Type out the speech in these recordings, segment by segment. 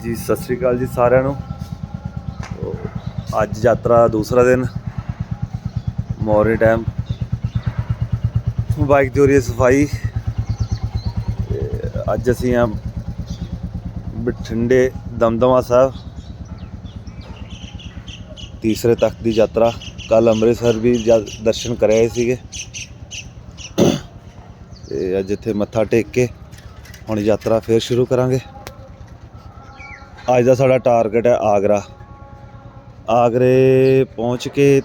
ਜੀ, ਸਤਿ ਸ੍ਰੀ ਅਕਾਲ ਜੀ ਸਾਰਿਆਂ ਨੂੰ। ਅੱਜ ਯਾਤਰਾ ਦੂਸਰਾ ਦਿਨ ਮੋਰਨਿੰਗ ਟਾਈਮ ਬਾਈਕ ਦੀ ਹੋ ਰਹੀ ਹੈ ਸਫ਼ਾਈ। ਤੇ ਅੱਜ ਅਸੀਂ ਆ ਬਠਿੰਡੇ ਦਮਦਮਾ ਸਾਹਿਬ। ਤੀਸਰੇ ਤਖਤ ਦੀ ਯਾਤਰਾ। ਕੱਲ ਅੰਮ੍ਰਿਤਸਰ ਵੀ ਜਾ- ਦਰਸ਼ਨ ਕਰ ਸੀਗੇ। ਤੇ ਅੱਜ ਇੱਥੇ ਮੱਥਾ ਟੇਕ ਕੇ ਹੁਣ ਯਾਤਰਾ ਫੇਰ ਸ਼ੁਰੂ ਕਰਾਂਗੇ। ਅੱਜ ਦਾ ਸਾਡਾ ਟਾਰਗੇਟ ਹੈ ਆਗਰਾ। ਆਗਰੇ ਪਹੁੰਚ ਕੇ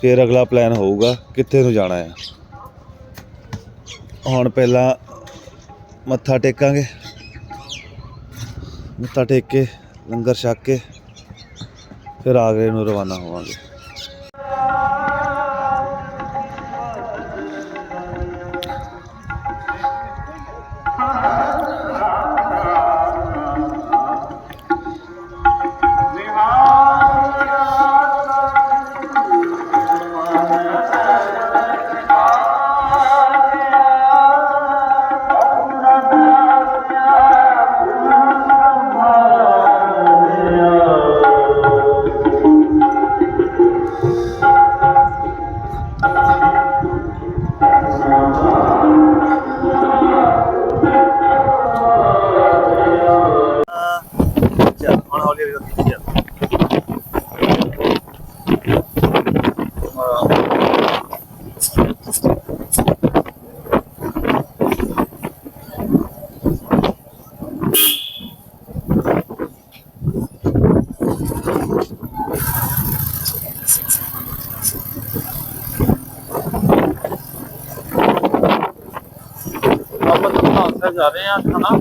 ਫਿਰ ਅਗਲਾ ਪਲਾਨ ਹੋਊਗਾ ਕਿੱਥੇ ਨੂੰ ਜਾਣਾ ਹੈ। ਹੁਣ ਪਹਿਲਾਂ ਮੱਥਾ ਟੇਕਾਂਗੇ। ਮੱਥਾ ਟੇਕ ਕੇ, ਲੰਗਰ ਛਕ ਕੇ, ਫਿਰ ਆਗਰੇ ਨੂੰ ਰਵਾਨਾ ਹੋਵਾਂਗੇ। ਆਪਾਂ ਤਾਂ ਸਾਹਿਬ ਜਾ ਰਹੇ ਹਾਂ ਹਨਾ